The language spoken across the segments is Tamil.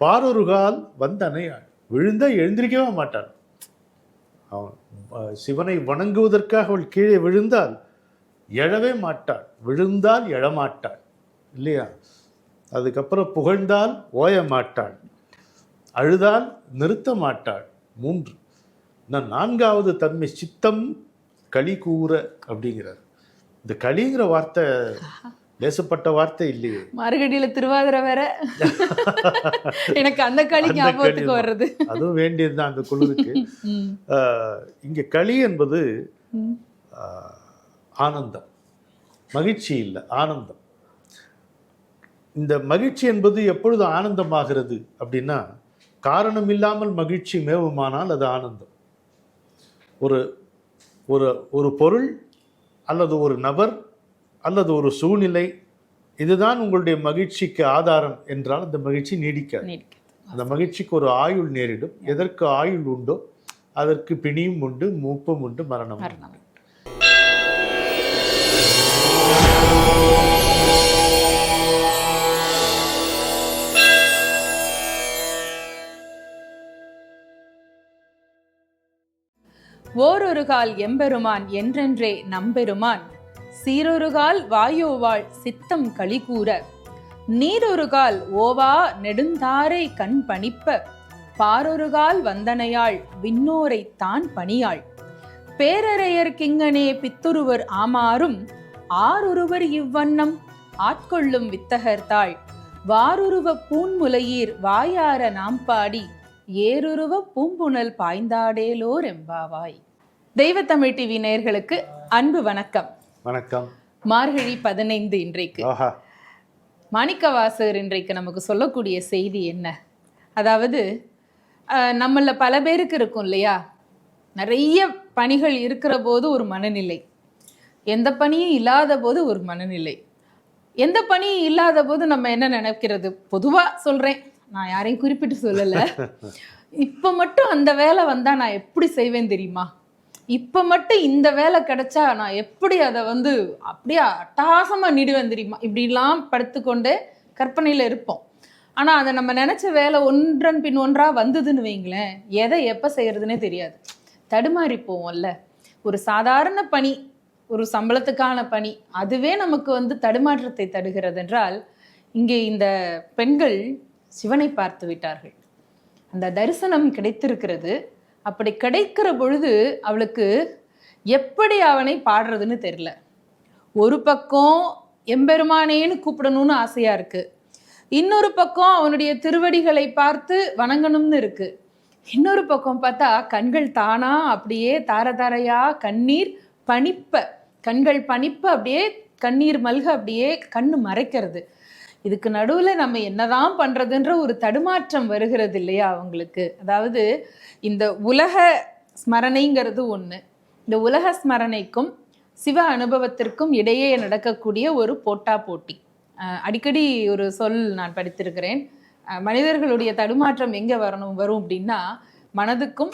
பாரொருகால் வந்தனையாள் விழுந்த எழுந்திருக்கவே மாட்டாள் அவன் சிவனை வணங்குவதற்காக அவள் கீழே விழுந்தால் எழவே மாட்டாள். விழுந்தால் எழமாட்டாள். இல்லையா? அதுக்கப்புறம் புகழ்ந்தால் ஓய மாட்டாள். அழுதால் நிறுத்த மாட்டாள். மூன்று நான் நான்காவது தன்மை சித்தம் களி கூற அப்படிங்கிறார். இந்த களிங்கிற வார்த்தை லேசப்பட்ட வார்த்தை இல்லையே. மார்கழியில திருவாதிரை வேற. எனக்கு அந்த களி ஞாபகத்துக்கு வர்றது. அதுவும் வேண்டியதுதான் அந்த குழுவுக்கு. இங்க களி என்பது ஆனந்தம். மகிழ்ச்சி இல்லை ஆனந்தம். இந்த மகிழ்ச்சி என்பது எப்பொழுது ஆனந்தமாகிறது அப்படின்னா காரணம் இல்லாமல் மகிழ்ச்சி மேவுமானால் அது ஆனந்தம். ஒரு ஒரு ஒரு பொருள் அல்லது ஒரு நபர் அல்லது ஒரு சூழ்நிலை இதுதான் உங்களுடைய மகிழ்ச்சிக்கு ஆதாரம் என்றால் அந்த மகிழ்ச்சி நீடிக்காது. அந்த மகிழ்ச்சிக்கு ஒரு ஆயுள் நேரிடும். எதற்கு ஆயுள் உண்டோ அதற்கு பிணியும் உண்டு மூப்பும் உண்டு மரணம் மரணம். ஓரொரு கால் எம்பெருமான் என்றென்றே நம்பெருமான். சீரொருகால் வாயோவாள் சித்தம் களிகூற நீரொருகால் ஓவா நெடுந்தாரை கண் பணிப்ப. பாரொருகால் வந்தனையாள் விண்ணோரை தான் பணியாள். பேரறையர் கிங்கனே பித்துருவர் ஆமாறும் ஆருருவர் இவ்வண்ணம் ஆட்கொள்ளும் வித்தகர்த்தாள் வாருருவ பூன்முலையீர் வாயார நாம் பாடி ஏருருவ பூம்புணல் பாய்ந்தாடேலோர் எம்பாவாய். தெய்வத்தமிழ் டிவி நேயர்களுக்கு அன்பு வணக்கம். வணக்கம். மார்கழி பதினைந்து இன்றைக்கு. மாணிக்கவாசகர் இன்றைக்கு நமக்கு சொல்லக்கூடிய செய்தி என்ன? அதாவது நம்மள பல பேருக்கு இருக்கும் இல்லையா? நிறைய பணிகள் இருக்கிற போது ஒரு மனநிலை. எந்த பணியும் இல்லாத போது ஒரு மனநிலை. எந்த பணியும் இல்லாத போது நம்ம என்ன நினைக்கிறது? பொதுவாக சொல்கிறேன் நான் யாரையும் குறிப்பிட்டு சொல்லலை. இப்போ மட்டும் அந்த வேலை வந்தால் நான் எப்படி செய்வேன் தெரியுமா? இப்போ மட்டும் இந்த வேலை கிடைச்சா நான் எப்படி அதை வந்து அப்படியே அட்டகாசமாக நீடுவேன் தெரியுமா? இப்படிலாம் படுத்துக்கொண்டு கற்பனையில் இருப்போம். ஆனால் அதை நம்ம நினச்ச வேலை ஒன்றன் பின் ஒன்றாக வந்ததுன்னு வைங்களேன் எதை எப்போ செய்கிறதுனே தெரியாது. தடுமாறி போவோம்ல ஒரு சாதாரண பணி ஒரு சம்பளத்துக்கான பணி அதுவே நமக்கு வந்து தடுமாற்றத்தை தடுகிறது என்றால் இங்கே இந்த பெண்கள் சிவனை பார்த்து விட்டார்கள். அந்த தரிசனம் கிடைத்திருக்கிறது. அப்படி கிடைக்கிற பொழுது அவளுக்கு எப்படி அவனை பாடுறதுன்னு தெரில ஒரு பக்கம் எம்பெருமானேன்னு கூப்பிடணும்னு ஆசையாக இருக்குது இன்னொரு பக்கம் அவனுடைய திருவடிகளை பார்த்து வணங்கணும்னு இருக்குது இன்னொரு பக்கம் பார்த்தா கண்கள் தானா அப்படியே தார தாரையா கண்ணீர் பனிப்ப கண்கள் பனிப்ப அப்படியே கண்ணீர் மல்க அப்படியே கண்ணு மறைக்கிறது. இதுக்கு நடுவில் நம்ம என்னதான் பண்ணுறதுன்ற ஒரு தடுமாற்றம் வருகிறது இல்லையா அவங்களுக்கு? அதாவது இந்த உலக ஸ்மரணைங்கிறது ஒன்று இந்த உலக ஸ்மரணைக்கும் சிவ அனுபவத்திற்கும் இடையே நடக்கக்கூடிய ஒரு போட்டா போட்டி. அடிக்கடி ஒரு சொல் நான் படித்திருக்கிறேன். மனிதர்களுடைய தடுமாற்றம் எங்கே வரணும் வரும் அப்படின்னா மனதுக்கும்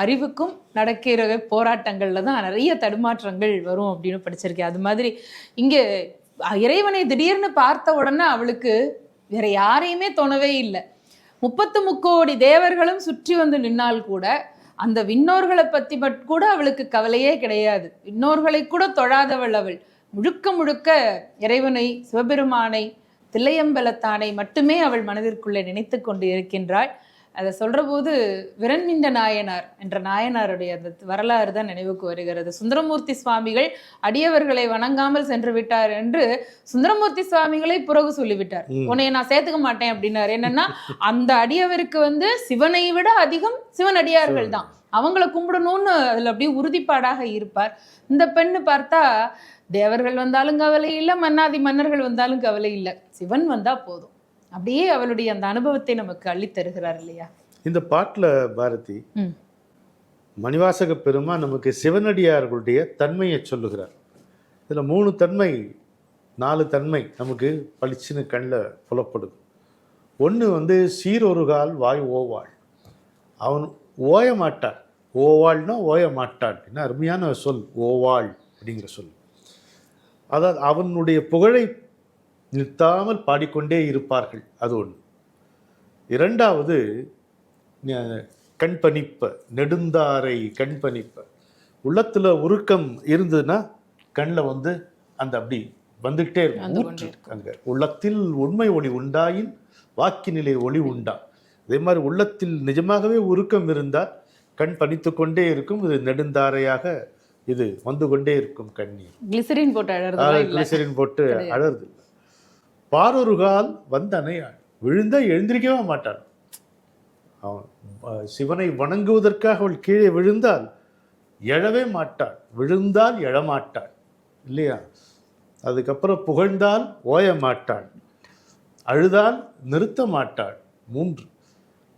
அறிவுக்கும் நடக்கிற போராட்டங்களில் தான் நிறைய தடுமாற்றங்கள் வரும் அப்படின்னு படிச்சிருக்கேன். அது மாதிரி இங்கே இறைவனை திடீர்னு பார்த்த உடனே அவளுக்கு வேற யாரையுமே தோணவே இல்லை. முப்பத்து முக்கோடி தேவர்களும் சுற்றி வந்து நின்னால் கூட அந்த விண்ணோர்களை பத்தி பட் கூட அவளுக்கு கவலையே கிடையாது. விண்ணோர்களை கூட தொழாதவள் அவள். முழுக்க முழுக்க இறைவனை சிவபெருமானை தில்லையம்பலத்தானை மட்டுமே அவள் மனதிற்குள்ளே நினைத்து கொண்டு இருக்கின்றாள். அதை சொல்ற போது விரண்மிண்ட நாயனார் என்ற நாயனாருடைய அந்த வரலாறு தான் நினைவுக்கு வருகிறது. சுந்தரமூர்த்தி சுவாமிகள் அடியவர்களை வணங்காமல் சென்று விட்டார் என்று சுந்தரமூர்த்தி சுவாமிகளை பிறகு சொல்லிவிட்டார். உன்னைய நான் சேர்த்துக்க மாட்டேன் அப்படின்னாரு. என்னன்னா அந்த அடியவருக்கு வந்து சிவனை விட அதிகம் சிவன் அடியார்கள் தான். அவங்கள கும்பிடணும்னு அதுல அப்படியே உறுதிப்பாடாக இருப்பார். இந்த பெண்ணு பார்த்தா தேவர்கள் வந்தாலும் கவலை இல்லை மன்னாதி மன்னர்கள் வந்தாலும் கவலை இல்லை. சிவன் வந்தா போதும். அப்படியே அவளுடைய அந்த அனுபவத்தை நமக்கு அள்ளித் தருகிறார் இல்லையா? இந்த பாட்டில் பாரதி. மணிவாசக பெருமா நமக்கு சிவனடியார்களுடைய தன்மையை சொல்லுகிறார். இதில் மூணு தன்மை நாலு தன்மை நமக்கு பளிச்சுன்னு கண்ணில் புலப்படுது. ஒன்று வந்து சீரொருகால் வாய் ஓவாள். அவன் ஓய மாட்டான். ஓவாள்னா ஓய மாட்டான். என்ன அருமையான சொல் ஓவாள் அப்படிங்கிற சொல். அதாவது அவனுடைய புகழை நிறுத்தாமல் பாடிக்கொண்டே இருப்பார்கள். அது ஒன்று இரண்டாவது கண்பணிப்ப நெடுந்தாரை கண்பணிப்ப உள்ளத்துல உருக்கம் இருந்ததுன்னா கண்ணில் வந்து அந்த அப்படி வந்துகிட்டே வந்து இருக்கும் ஊற்று அங்க. உள்ளத்தில் உண்மை ஒளி உண்டாயின் வாக்கினிலே ஒளி உண்டா. அதே மாதிரி உள்ளத்தில் நிஜமாகவே உருக்கம் இருந்தால் கண் பனித்து கொண்டே இருக்கும். இது நெடுந்தாரையாக இது வந்து கொண்டே இருக்கும் கண்ணீர். கிளிசரின் போட்டு இல்ல. கிளிசரின் போட்டு அழறது பாரொருகால் வந்தனையாள் விழுந்த எழுந்திருக்கவே மாட்டான். அவன் சிவனை வணங்குவதற்காக அவள் கீழே விழுந்தால் எழவே மாட்டாள். விழுந்தால் எழமாட்டாள். இல்லையா? அதுக்கப்புறம் புகழ்ந்தால் ஓய மாட்டாள் அழுதால் நிறுத்த மாட்டாள் மூன்று.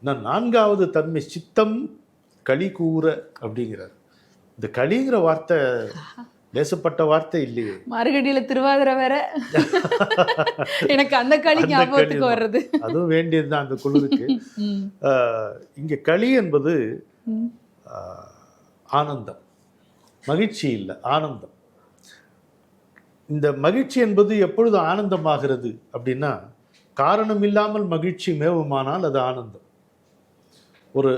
நான் நான்காவது தன்மை சித்தம் களி கூற அப்படிங்கிறார். இந்த களிங்கிற வார்த்தை லேசப்பட்ட வார்த்தை இல்லையே. மார்கழியில திருவாதிரை வேற. எனக்கு அந்த களி ஞாபகத்துக்கு வர்றது. அதுவும் வேண்டியதுதான் அந்த குழுவுக்கு இங்க களி என்பது ஆனந்தம். மகிழ்ச்சி இல்லை ஆனந்தம். இந்த மகிழ்ச்சி என்பது எப்பொழுது ஆனந்தமாகிறது அப்படின்னா காரணம் இல்லாமல் மகிழ்ச்சி மேவுமானால் அது ஆனந்தம். ஒரு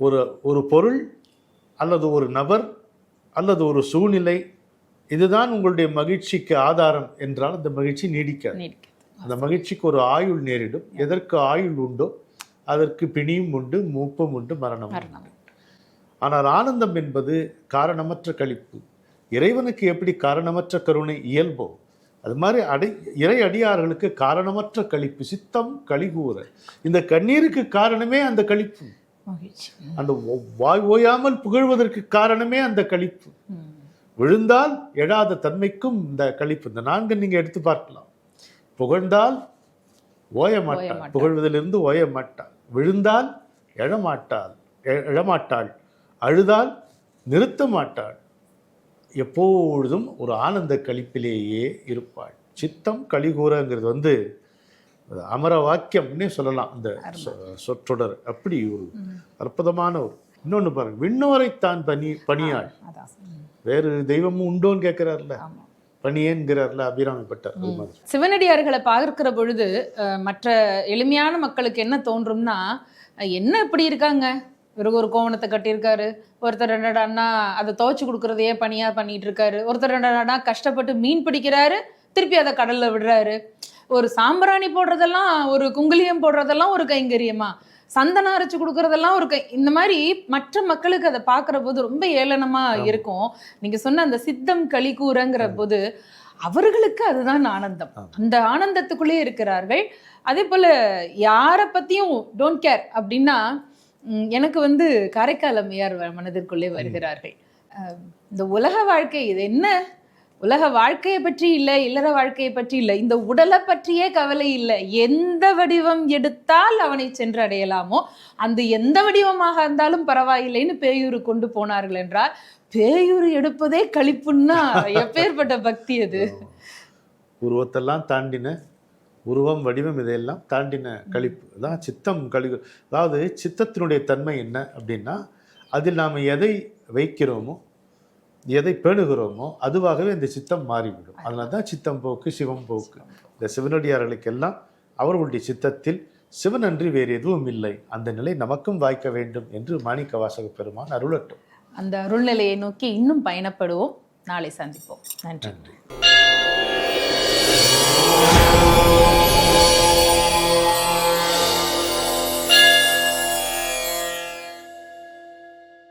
ஒரு ஒரு பொருள் அல்லது ஒரு நபர் அல்லது ஒரு சூழ்நிலை இதுதான் உங்களுடைய மகிழ்ச்சிக்கு ஆதாரம் என்றால் அந்த மகிழ்ச்சி நீடிக்காது. அந்த மகிழ்ச்சிக்கு ஒரு ஆயுள் நேரிடும் எதற்கு ஆயுள் உண்டோ அதற்கு பிணியும் உண்டு மூப்பும் உண்டு. மரணம். ஆனால் ஆனந்தம் என்பது காரணமற்ற களிப்பு இறைவனுக்கு எப்படி காரணமற்ற கருணை இயல்போ அது மாதிரி அடை இறை அடியார்களுக்கு காரணமற்ற களிப்பு சித்தம் கலிகூற இந்த கண்ணீருக்கு காரணமே அந்த மகிழ்ச்சி அந்த வாய் ஓயாமல் புகழ்வதற்கு காரணமே அந்த களிப்பு ம். விழுந்தால் எழாத தன்மைக்கும் இந்த களிப்பு இந்த நான்கு நீங்க எடுத்து பார்க்கலாம். புகழ்ந்தால் ஓய மாட்டாள். புகழ்வதிலிருந்து ஓய மாட்டாள். விழுந்தால் எழமாட்டாள் எழமாட்டாள். அழுதால் நிறுத்த மாட்டாள். எப்பொழுதும் ஒரு ஆனந்த களிப்பிலேயே இருப்பாள். சித்தம் கலிகூறங்கிறது வந்து அமர வாக்கியம்னே சொல்லலாம். இந்த சொற்றொடர். அப்படி ஒரு அற்புதமான ஒரு இன்னொன்று பாருங்க. விண்ணோரைத்தான் பணி பணியாள். வேறு தெய்வமும் உண்டோன்னு கேட்கிறார்ல. பணியேன்கிறார்ல அபிராமிப்பட்டார். சிவனடியார்களை பார்க்கிற பொழுது மற்ற எளிமையான மக்களுக்கு என்ன தோன்றும்னா என்ன இப்படி இருக்காங்க? இவருக்கு ஒரு கோவணத்தை கட்டியிருக்காரு. ஒருத்தர் என்னடான்னா அதை துவைச்சு கொடுக்கறதையே பணியா பண்ணிட்டு இருக்காரு. ஒருத்தர் என்னடான்னா கஷ்டப்பட்டு மீன் பிடிக்கிறாரு. திருப்பி அதை கடல்ல விடுறாரு. ஒரு சாம்பிராணி போடுறதெல்லாம் ஒரு குங்குலியம் போடுறதெல்லாம் ஒரு கைங்கரியமா? சந்தனம் அரைச்சு கொடுக்கறதெல்லாம் ஒரு கை இந்த மாதிரி மற்ற மக்களுக்கு அதை பார்க்குற போது ரொம்ப ஏளனமா இருக்கும். நீங்க சொன்ன அந்த சித்தம் களிக்கூறங்கிற போது அவர்களுக்கு அதுதான் ஆனந்தம். அந்த ஆனந்தத்துக்குள்ளே இருக்கிறார்கள். அதே போல யாரை பத்தியும் டோன்ட் கேர் அப்படின்னா எனக்கு வந்து காரைக்கால் அம்மையார் மனதிற்குள்ளே வருகிறார்கள். இந்த உலக வாழ்க்கை இது என்ன? உலக வாழ்க்கையை பற்றி இல்லை இல்லற வாழ்க்கையை பற்றி இல்லை இந்த உடலை பற்றியே கவலை இல்லை. எந்த வடிவம் எடுத்தால் அவனை சென்று அடையலாமோ அந்த எந்த வடிவமாக இருந்தாலும் பரவாயில்லைன்னு பேயூர் கொண்டு போனார்கள் என்றால் பேயூர் எடுப்பதே கழிப்புன்னா எப்பேற்பட்ட பக்தி அது? உருவத்தெல்லாம் தாண்டின உருவம் வடிவம் இதையெல்லாம் தாண்டின கழிப்பு. அதான் சித்தம் கழிவு. அதாவது சித்தத்தினுடைய தன்மை என்ன அப்படின்னா அதில் நாம் எதை வைக்கிறோமோ எதை பேணுகிறோமோ அதுவாகவே இந்த சித்தம் மாறிவிடும். அதனால தான் சித்தம் போக்கு. சிவம் போக்கு. இந்த சிவனடியார்களுக்கெல்லாம் அவர்களுடைய சித்தத்தில் சிவனன்றி வேறு எதுவும் இல்லை. அந்த நிலை நமக்கும் வாய்க்க வேண்டும் என்று மாணிக்க வாசக பெருமான் அருளட்டும். அந்த அருள்நிலையை நோக்கி இன்னும் பயணப்படுவோம். நாளை சந்திப்போம். நன்றி. நன்றி.